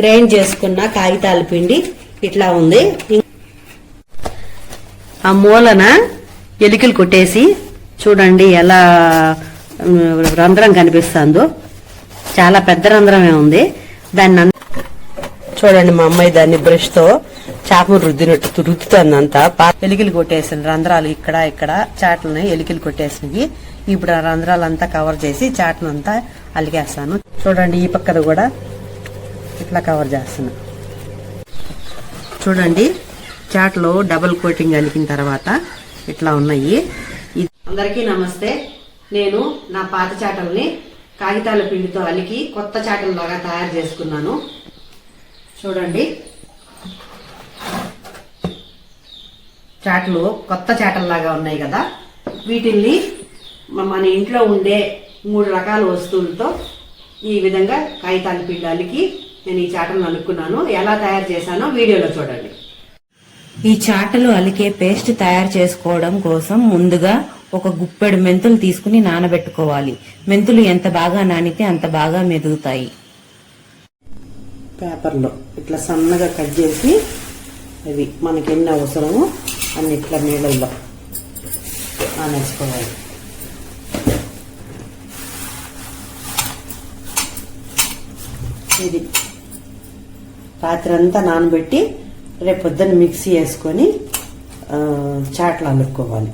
Grind చేసుకున్న కాగితాల పిండి ఇట్లా ఉంది. ఆ మూలన ఎలికలు కొట్టేసి చూడండి ఎలా రంధ్రం కనిపిస్తుందో. చాలా పెద్ద రంధ్రమే ఉంది. దాన్ని చూడండి మా అమ్మాయి దాన్ని బ్రష్తో చేపను రుద్దినట్టు రుద్దుతుందంతా. ఎలికలు కొట్టేసిన రంధ్రాలు ఇక్కడ ఇక్కడ చాట్లని ఎలికలు కొట్టేసినవి. ఇప్పుడు ఆ రంధ్రాలంతా కవర్ చేసి చాట్నంతా అలిగేస్తాను చూడండి ఈ పక్కన కూడా ఇట్లా కవర్ చేస్తున్నా. చూడండి చాట్లో డబల్ కోటింగ్ అలికిన తర్వాత ఇట్లా ఉన్నాయి. ఇది- అందరికీ నమస్తే. నేను నా పాత చాటల్ని కాగితాల పిండితో అలికి కొత్త చాటల్లాగా తయారు చేసుకున్నాను. చూడండి. చాటలు కొత్త చాటల్లాగా ఉన్నాయి కదా. వీటిల్ని మన ఇంట్లో ఉండే మూడు రకాల వస్తువులతో ఈ విధంగా కాగితాల పిండి అలికి నేను ఈ చాటలను అలుక్కున్నాను. ఎలా తయారు చేశానో వీడియోలో చూడండి. ఈ చాటలు అలికే పేస్ట్ తయారు చేసుకోవడం కోసం ముందుగా ఒక గుప్పెడు మెంతులు తీసుకుని నానబెట్టుకోవాలి. మెంతులు ఎంత బాగా నానితే అంత బాగా మెదుగుతాయి పేపర్లో ఇట్లా సన్నగా కట్ చేసి అవి మనకి ఎన్ని అవసరమో అన్ని ఇట్లా నీళ్ళల్లో ఆనేసుకోవాలి ఇది రాత్రి అంతా నానబెట్టి రేపు పొద్దున్న మిక్సీ వేసుకొని చాట్లు అల్లుకోవాలి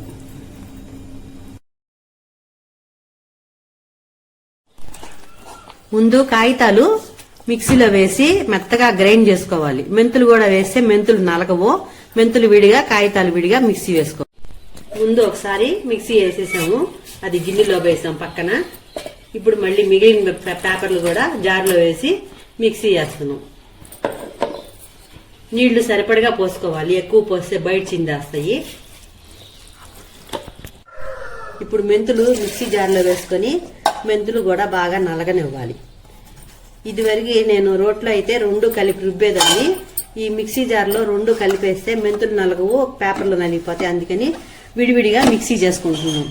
ముందు కాగితాలు మిక్సీలో వేసి మెత్తగా గ్రైండ్ చేసుకోవాలి. మెంతులు కూడా వేస్తే మెంతులు నలగవు. మెంతులు విడిగా కాగితాలు విడిగా మిక్సీ వేసుకో ముందు ఒకసారి మిక్సీ వేసేసాము. అది గిన్నెలో వేసాం పక్కన. ఇప్పుడు మళ్ళీ మిగిలిన పే- పేపర్లు కూడా జార్లో వేసి మిక్సీ వేస్తున్నాం. నీళ్ళు సరిపడగా పోసుకోవాలి. ఎక్కువ పోస్తే బయట చిందేస్తాయి. ఇప్పుడు మెంతులు మిక్సీ జార్లో వేసుకొని మెంతులు కూడా బాగా నలగనివ్వాలి. ఇదివరకు నేను రోట్లో అయితే రెండు కలిపి రుబ్బేదాన్ని. ఈ మిక్సీ జార్లో రెండు కలిపేస్తే మెంతులు నలగవు పేపర్లు నలిగిపోతాయి. అందుకని విడివిడిగా మిక్సీ చేసుకుంటున్నాం.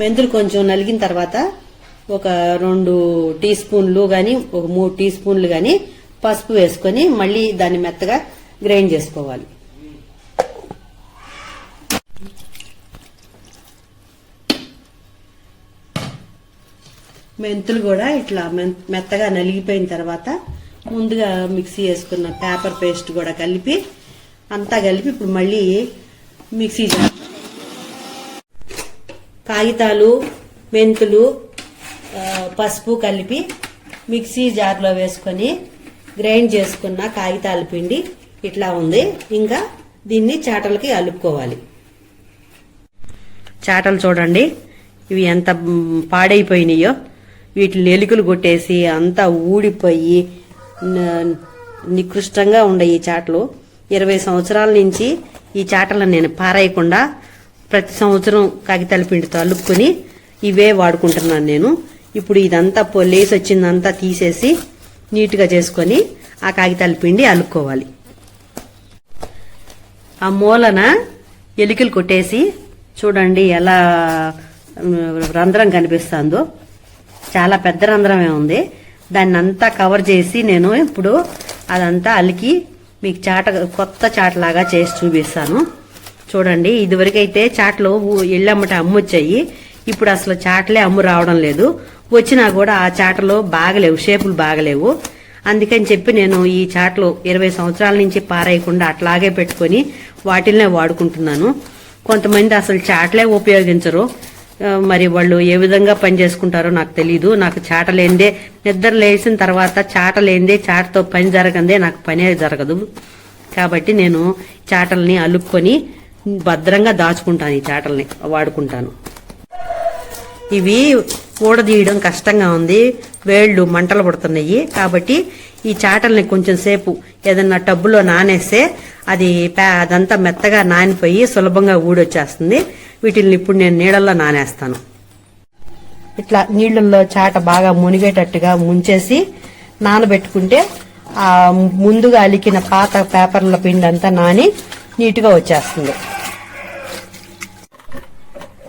మెంతులు కొంచెం నలిగిన తర్వాత ఒక రెండు టీ స్పూన్లు కానీ ఒక మూడు టీ స్పూన్లు కానీ పసుపు వేసుకొని మళ్ళీ దాన్ని మెత్తగా గ్రైండ్ చేసుకోవాలి. మెంతులు కూడా ఇట్లా మెత్తగా నలిగిపోయిన తర్వాత ముందుగా మిక్సీ వేసుకున్న పేపర్ పేస్ట్ కూడా కలిపి అంతా కలిపి ఇప్పుడు మళ్ళీ మిక్సీ జా- కాగితాలు మెంతులు పసుపు కలిపి మిక్సీ జార్లో వేసుకొని గ్రైండ్ చేసుకున్న కాగితాల పిండి ఇట్లా ఉంది. ఇంకా దీన్ని చాటలకి అలుపుకోవాలి చాటలు చూడండి. ఇవి ఎంత పాడైపోయినాయో. వీటిని ఎలుకలు కొట్టేసి అంతా ఊడిపోయి నికృష్టంగా ఉండే ఈ చాటలు. ఇరవై సంవత్సరాల నుంచి ఈ చాటలను నేను పారేయకుండా ప్రతి సంవత్సరం కాగితాల పిండితో అలుపుకొని ఇవే వాడుకుంటున్నాను నేను. ఇప్పుడు ఇదంతా లేసి వచ్చిందంతా తీసేసి నీట్గా చేసుకొని ఆ కాగితాల పిండి అలుక్కోవాలి. ఆ మూలన ఎలికలు కొట్టేసి చూడండి ఎలా రంధ్రం కనిపిస్తుందో. చాలా పెద్ద రంధ్రమే ఉంది. దాన్ని అంతా కవర్ చేసి నేను ఇప్పుడు అదంతా అలికి మీకు చాట కొత్త చాటలాగా చేసి చూపిస్తాను. చూడండి ఇదివరకైతే చాట్లు ఊ- అమ్ము వచ్చాయి ఇప్పుడు అసలు చాటలే అమ్ము రావడం లేదు. వచ్చినా కూడా ఆ చాటలు బాగలేవు షేపులు బాగలేవు. అందుకని చెప్పి నేను ఈ చాట్లు ఇరవై సంవత్సరాల నుంచి పారేయకుండా అట్లాగే పెట్టుకొని వాటిల్నే వాడుకుంటున్నాను. కొంతమంది అసలు చాటలే ఉపయోగించరు. మరి వాళ్ళు ఏ విధంగా పని చేసుకుంటారో నాకు తెలీదు. నాకు చాటలేందే నిద్ర లేచిన తర్వాత చాటలేందే చాటతో పని జరగందే నాకు పనే జరగదు. కాబట్టి నేను చాటల్ని అలుక్కొని భద్రంగా దాచుకుంటాను ఈ చాటల్ని వాడుకుంటాను. ఇవి ఊడదీయడం కష్టంగా ఉంది. వేళ్ళు మంటలు పడుతున్నాయి. కాబట్టి ఈ చాటల్ని కొంచెం సేపు ఏదన్నా టబ్బులో నానేస్తే అది పే- అదంతా మెత్తగా నానిపోయి సులభంగా ఊడొచ్చేస్తుంది. వీటిని ఇప్పుడు నేను నీళ్ళల్లో నానేస్తాను. ఇట్లా నీళ్ళల్లో చాట బాగా మునిగేటట్టుగా ముంచేసి నానబెట్టుకుంటే ఆ ముందుగా అలికిన పాత పేపర్ల పిండి అంతా నాని నీట్గా వచ్చేస్తుంది.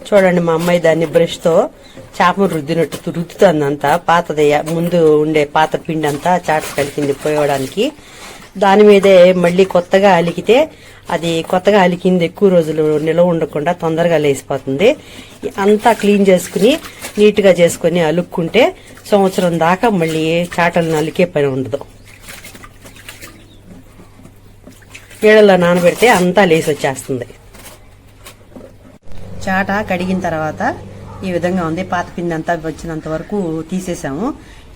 చూడండి మా అమ్మాయి దాన్ని బ్రష్తో రుద్దినట్టు రుద్దుతుంది అంతా పాతది ముందు ఉండే పాత పిండి అంతా చాట కలిసింది పోయడానికి. దాని మీదే మళ్ళీ కొత్తగా అలికితే అది కొత్తగా అలికింది ఎక్కువ రోజులు నిలవ ఉండకుండా తొందరగా లేసిపోతుంది అంతా క్లీన్ చేసుకుని నీట్గా చేసుకుని అలుక్కుంటే సంవత్సరం దాకా మళ్ళీ చాటలను అలికే పని ఉండదు. నీళ్ళలో నానబెడితే అంతా లేసి వచ్చేస్తుంది చాట కడిగిన తర్వాత ఈ విధంగా ఉంది. పాత పిండి అంతా వచ్చినంత వరకు తీసేసాము.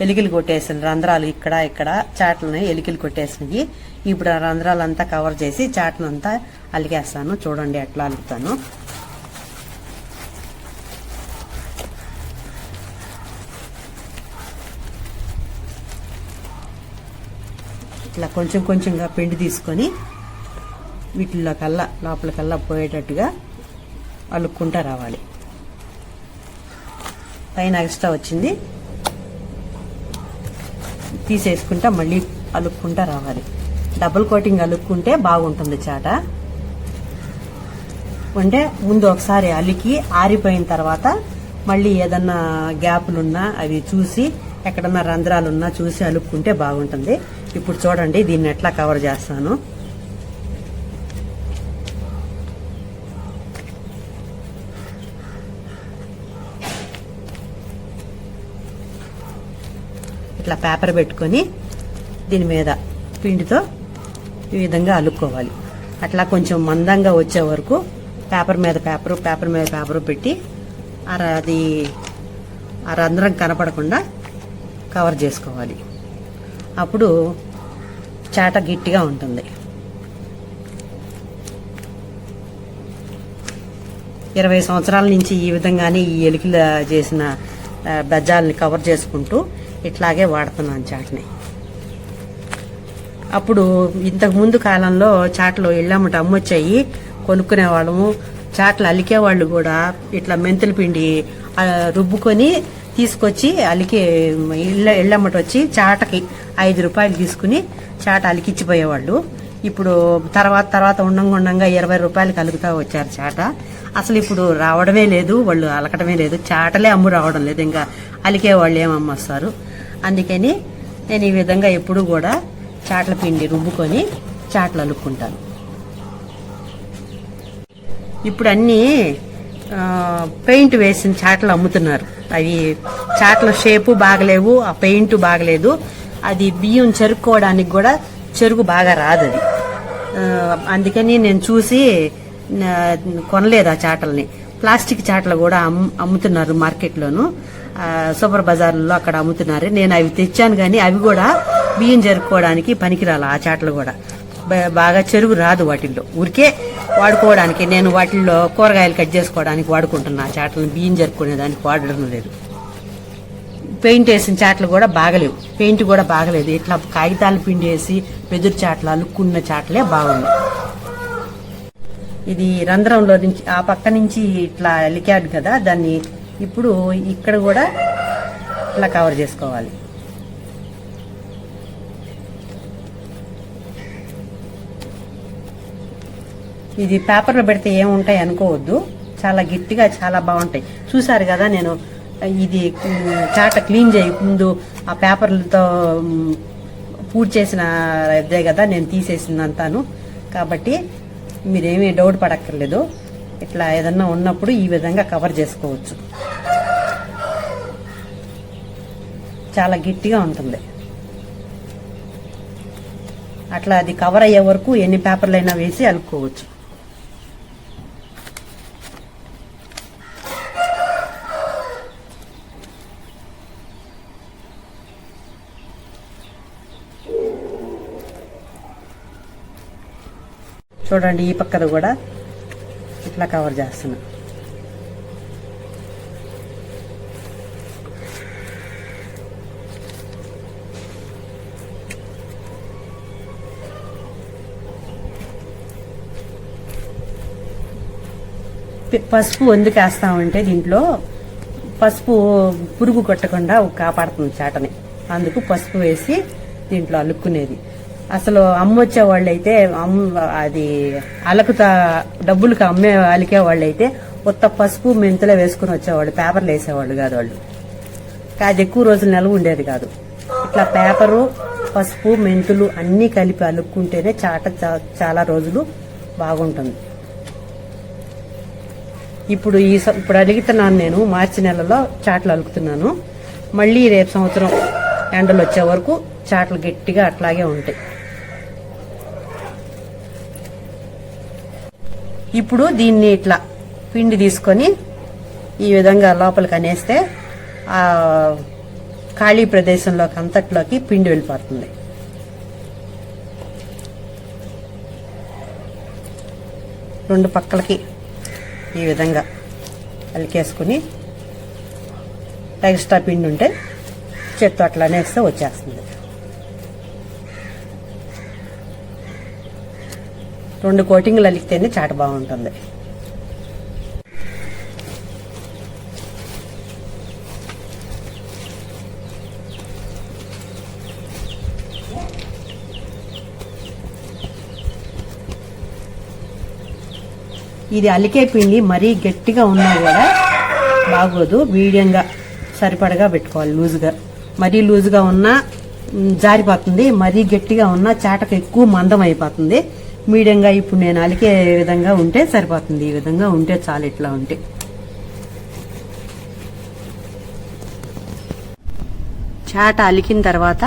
ఎలికలు కొట్టేసిన రంధ్రాలు ఇక్కడ ఇక్కడ చాట్లని ఎలికలు కొట్టేసినవి. ఇప్పుడు ఆ రంధ్రాలంతా కవర్ చేసి చాటలంతా అలికేస్తాను చూడండి ఎట్లా అలుగుతాను. ఇట్లా కొంచెం కొంచెంగా పిండి తీసుకొని వీటిల్లో కల్లా లోపలికల్లా పోయేటట్టుగా అలుక్కుంటా రావాలి. పైన ఎక్స్ట్రా వచ్చింది. తీసేసుకుంటా మళ్ళీ అలుక్కుంటా రావాలి. డబుల్ కోటింగ్ అలుక్కుంటే బాగుంటుంది చాట. అంటే ముందు ఒకసారి అలికి ఆరిపోయిన తర్వాత మళ్ళీ ఏదన్నా గ్యాపులున్నా అవి చూసి ఎక్కడన్నా రంధ్రాలున్నా చూసి అలుక్కుంటే బాగుంటుంది. ఇప్పుడు చూడండి దీన్ని ఎట్లా కవర్ చేస్తాను. ఇట్లా పేపర్ పెట్టుకొని దీని మీద పిండితో ఈ విధంగా అలుక్కోవాలి. అట్లా కొంచెం మందంగా వచ్చే వరకు పేపర్ మీద పేపరు పేపర్ మీద పేపరు పెట్టి ఆ అది ఆ రంధ్రం కనపడకుండా కవర్ చేసుకోవాలి. అప్పుడు చాట గట్టిగా ఉంటుంది. ఇరవై సంవత్సరాల నుంచి ఈ విధంగానే ఈ ఎలికలు చేసిన బెజ్జాలని కవర్ చేసుకుంటూ ఇట్లాగే వాడుతున్నాను చాట్ని. అప్పుడు ఇంతకు ముందు కాలంలో చాట్లు ఇళ్ళమ్మట అమ్మొచ్చాయి కొనుక్కునే వాళ్ళము. చాట్లు అలికే వాళ్ళు కూడా ఇట్లా మెంతుల పిండి రుబ్బుకొని తీసుకొచ్చి అలికే ఇళ్ళ ఇళ్ళమ్మట వచ్చి చాటకి ఐదు రూపాయలు తీసుకుని చాట అలికిచ్చిపోయేవాళ్ళు. ఇప్పుడు తర్వాత తర్వాత ఉండంగా ఉండంగా ఇరవై రూపాయలు అలుగుతా వచ్చారు చాట. అసలు ఇప్పుడు రావడమే లేదు వాళ్ళు అలకడమే లేదు. చాటలే అమ్ము రావడం లేదు. ఇంకా అలికే వాళ్ళు ఏమమ్మొస్తారు? అందుకని నేను ఈ విధంగా ఎప్పుడు కూడా చాట్ల పిండి రుబ్బుకొని చాట్లు అలుక్కుంటాను. ఇప్పుడు అన్నీ పెయింట్ వేసిన చాట్లు అమ్ముతున్నారు. అవి చాట్ల షేపు బాగలేవు ఆ పెయింట్ బాగలేదు. అది బియ్యం చెరుక్కోవడానికి కూడా చెరుకు బాగా రాదు అది. అందుకని నేను చూసి కొనలేదు ఆ చాటల్ని. ప్లాస్టిక్ చాటలు కూడా అమ్- అమ్ముతున్నారు మార్కెట్లోను. సూపర్ బజార్లో అక్కడ అమ్ముతున్నారు. నేను అవి తెచ్చాను కానీ అవి కూడా బియ్యం జరుపుకోవడానికి పనికిరాలి ఆ చాటలు కూడా. బాగా చెరుగు రాదు వాటిల్లో. ఊరికే వాడుకోవడానికి నేను వాటిల్లో కూరగాయలు కట్ చేసుకోవడానికి వాడుకుంటున్నా ఆ చాటలను. బియ్యం జరుపుకునే దానికి వాడడం లేదు. పెయింట్ వేసిన చాట్లు కూడా బాగలేవు. పెయింట్ కూడా బాగలేదు. ఇట్లా కాగితాలు పిండి వేసి వెదురు చాట్లు అలుక్కున్న చాట్లే బాగున్నాయి. ఇది రంధ్రంలో నుంచి ఆ పక్క నుంచి ఇట్లా లికాడు కదా దాన్ని ఇప్పుడు ఇక్కడ కూడా ఇలా కవర్ చేసుకోవాలి. ఇది పేపర్లో పెడితే ఏముంటాయి అనుకోవద్దు. చాలా గట్టిగా చాలా బాగుంటాయి. చూసారు కదా నేను ఇది చాట క్లీన్ చేయకముందు ఆ పేపర్లతో పూర్తి చేసిన ఇదే కదా నేను తీసేసిందంతాను కాబట్టి మీరేమీ డౌట్ పడక్కర్లేదు. ఇట్లా ఏదన్నా ఉన్నప్పుడు ఈ విధంగా కవర్ చేసుకోవచ్చు. చాలా గట్టిగా ఉంటుంది. అట్లా అది కవర్ అయ్యే వరకు ఎన్ని పేపర్లైనా వేసి అలుక్కోవచ్చు. చూడండి ఈ పక్కన కూడా ఇట్లా కవర్ చేస్తున్నా. పసుపు ఎందుకు వేస్తామంటే దీంట్లో పసుపు పురుగు కొట్టకుండా కాపాడుతుంది చాటని. అందుకు పసుపు వేసి దీంట్లో అలుక్కునేది. అసలు అమ్మొచ్చే వాళ్ళైతే అమ్ అది అలకుతా డబ్బులకు అమ్మే అలికే వాళ్ళైతే కొత్త పసుపు మెంతులే వేసుకుని వచ్చేవాళ్ళు పేపర్లు వేసేవాళ్ళు కాదు వాళ్ళు. కాదు ఎక్కువ రోజులు నిలవ ఉండేది కాదు. ఇట్లా పేపరు పసుపు మెంతులు అన్నీ కలిపి అలుక్కుంటేనే చాట చాలా రోజులు బాగుంటుంది. ఇప్పుడు ఈ ఇప్పుడు అలుగుతున్నాను నేను మార్చి నెలలో చాటలు అలుకుతున్నాను. మళ్ళీ రేపు సంవత్సరం ఎండలు వచ్చే వరకు చాటలు గట్టిగా అట్లాగే ఉంటాయి. ఇప్పుడు దీన్ని ఇట్లా పిండి తీసుకొని ఈ విధంగా లోపలికి అనేస్తే ఆ ఖాళీ ప్రదేశంలోకి అంతట్లోకి పిండి వెళ్ళిపోతుంది. రెండు పక్కలకి ఈ విధంగా అలికేసుకుని ఎక్స్ట్రా పిండి ఉంటే చెట్టు అట్లా అనేస్తే వచ్చేస్తుంది. రెండు కోటింగ్లు అలికితేనే చాట బాగుంటుంది. ఇది అలికే పిండి మరీ గట్టిగా ఉన్నా కూడా బాగోదు మీడియంగా సరిపడగా పెట్టుకోవాలి లూజుగా. మరీ లూజుగా ఉన్నా జారిపోతుంది మరీ గట్టిగా ఉన్నా చాటకు ఎక్కువ మందం అయిపోతుంది. మీడియంగా ఇప్పుడు నేను అలికే విధంగా ఉంటే సరిపోతుంది. ఈ విధంగా ఉంటే చాలు ఇట్లా ఉంటే. చాట అలికిన తర్వాత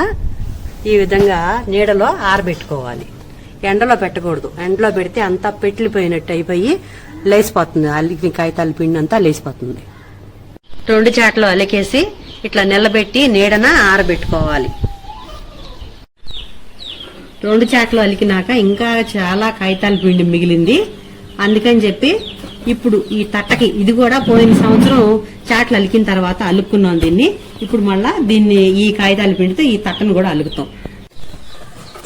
ఈ విధంగా నీడలో ఆరబెట్టుకోవాలి. ఎండలో పెట్టకూడదు. ఎండలో పెడితే అంతా పెట్లిపోయినట్టు అయిపోయి లేచిపోతుంది. అలికిన కాగితాల పిండి అంతా లేచిపోతుంది. రెండు చాటలు అలికేసి ఇట్లా నిలబెట్టి నీడన ఆరబెట్టుకోవాలి. రెండు చాట్లు అలికినాక ఇంకా చాలా కాగితాల పిండి మిగిలింది. అందుకని చెప్పి ఇప్పుడు ఈ తట్టకి ఇది కూడా పోయిన సంవత్సరం చాట్లు అలికిన తర్వాత అలుక్కున్నాం దీన్ని. ఇప్పుడు మళ్ళా దీన్ని ఈ కాగితాల పిండితో ఈ తట్టను కూడా అలుకుతాం.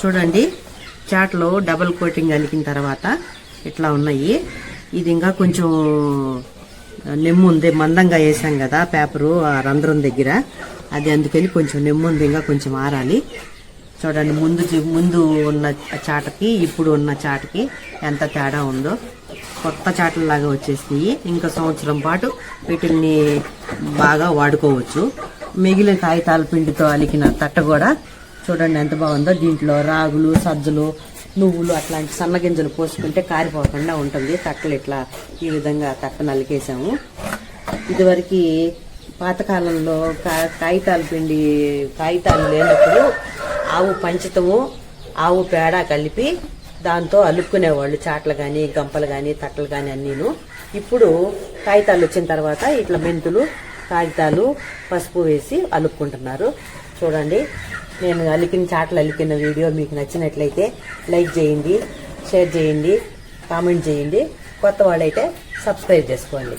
చూడండి చాట్లో డబుల్ కోటింగ్ అలికిన తర్వాత ఇట్లా ఉన్నాయి. ఇది ఇంకా కొంచెం నెమ్ము ఉంది. మందంగా వేసాం కదా పేపరు ఆ రంధ్రం దగ్గర. అది అందుకని కొంచెం నెమ్ము ఉంది ఇంకా కొంచెం ఆరాలి. చూడండి ముందు ముందు ఉన్న చాటకి ఇప్పుడు ఉన్న చాటకి ఎంత తేడా ఉందో. కొత్త చాటలాగా వచ్చేసినాయి. ఇంకా సంవత్సరం పాటు వీటిని బాగా వాడుకోవచ్చు. మిగిలిన కాగితాల పిండితో అలికిన తట్ట కూడా చూడండి ఎంత బాగుందో. దీంట్లో రాగులు సజ్జలు నువ్వులు అట్లాంటి సన్నగింజలు పోసుకుంటే కారిపోకుండా ఉంటుంది. తట్టలు ఇట్లా ఈ విధంగా తట్టను అలికేసాము. ఇదివరకు పాతకాలంలో కా- కాగితాల పిండి కాగితాలు లేనప్పుడు ఆవు పంచతము ఆవు పేడ కలిపి దాంతో అలుక్కునేవాళ్ళు చాట్లు కానీ గంపలు కానీ తట్టలు కానీ అన్నీను. ఇప్పుడు కాగితాలు వచ్చిన తర్వాత ఇట్లా మెంతులు కాగితాలు పసుపు వేసి అలుక్కుంటున్నారు. చూడండి నేను అలికిన చాట్లు అలికిన వీడియో మీకు నచ్చినట్లయితే లైక్ చేయండి షేర్ చేయండి కామెంట్ చేయండి. కొత్త వాళ్ళైతే సబ్స్క్రైబ్ చేసుకోండి.